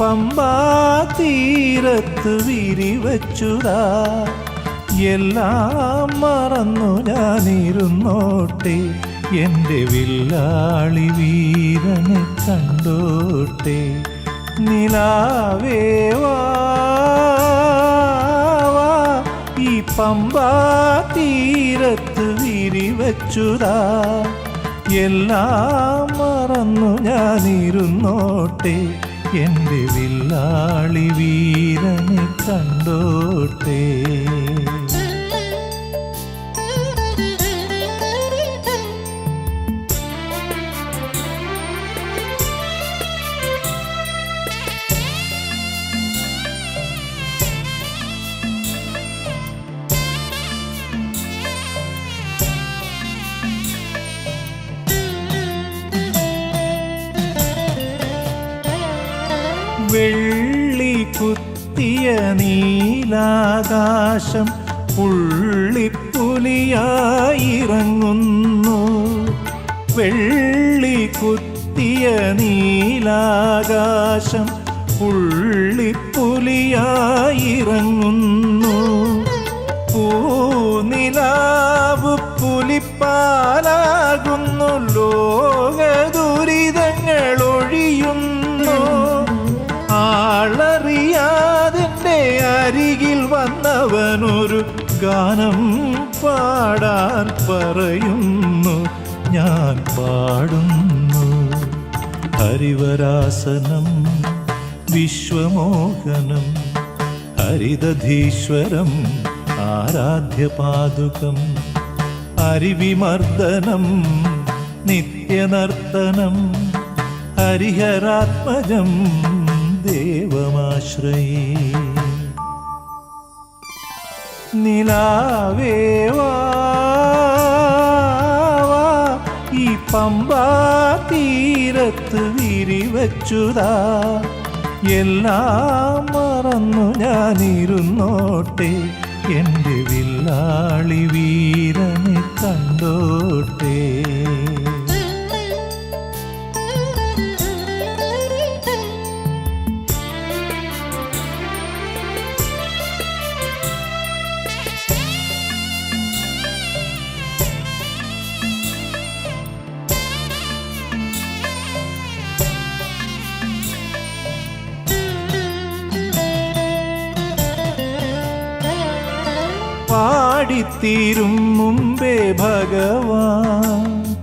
പമ്പാ തീരത്ത് എല്ലാം മറന്നു ഞാനിരുന്നോട്ടെ എന്റെ വില്ലാളി വീരനെ കണ്ടോട്ടെ. നിലാവേവാ ഈ പമ്പാ തീരത്ത് എല്ലാം മറന്നു ഞാനിരുന്നോട്ടെ എന്റെ വില്ലാളി വീരനെ കണ്ടോട്ടെ? വെള്ളി കുത്തിയ നീലാകാശം പുള്ളിപ്പുലിയായിറങ്ങുന്നു വെള്ളി കുത്തിയ നീലാകാശം പുള്ളിപ്പുലിയായിറങ്ങുന്നു പൂനിലാവ് പുലിപ്പാലാകുന്നു ലോക വന്നവനൊരു ഗാനം പാടാൻ പറയുന്നു. ഞാൻ പാടുന്നു. ഹരിവരാസനം വിശ്വമോഹനം ഹരിതധീശ്വരം ആരാധ്യപാദുകം ഹരിവിമർദ്ദനം നിത്യനർത്തനം ഹരിഹരാത്മജം ദേവമാശ്രയേ. നിലാവേവാ ഈ പമ്പാ തീരത്ത് വിരിവച്ചുതാ. എല്ലാം മറന്നു ഞാനിരുന്നോട്ടെ എന്റെ വില്ലാളി വീരനെ കണ്ടോട്ടെ. പാടിത്തീരും മുമ്പേ ഭഗവാൻ.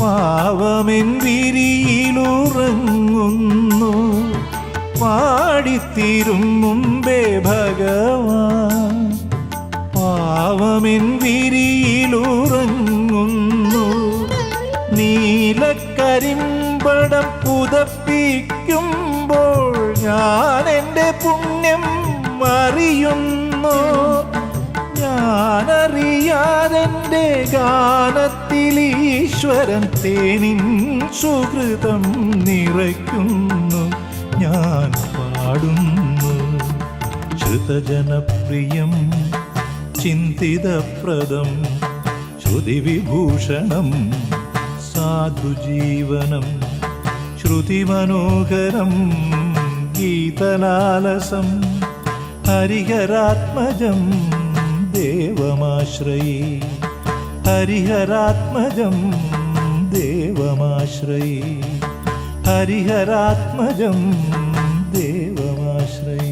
പാവമെൻ വിരിയിലുറങ്ങുന്നു. പാടിത്തീരും മുമ്പേ ഭഗവാൻ. പാവമെൻ വിരിയിലുറങ്ങുന്നു. നീലക്കരിമ്പടം പുതപ്പിക്കുമ്പോൾ ഞാൻ എന്റെ പുണ്യം അറിയുന്നു. ഞാനറിയാതെന്റെ ഗാനത്തിൽ ഈശ്വരൻ തേനിൻ സുഹൃതം നിറയ്ക്കുന്നു. ഞാൻ പാടുന്നു. ശ്രുതജനപ്രിയം ചിന്തിതപ്രദം ശ്രുതിവിഭൂഷണം സാധുജീവനം ശ്രുതിമനോഹരം ഗീതലാലസം ഹരിഹരാത്മജം देवमाश्रयी। हरिहरात्मजं देवमाश्रयी। हरिहरात्मजं देवमाश्रये।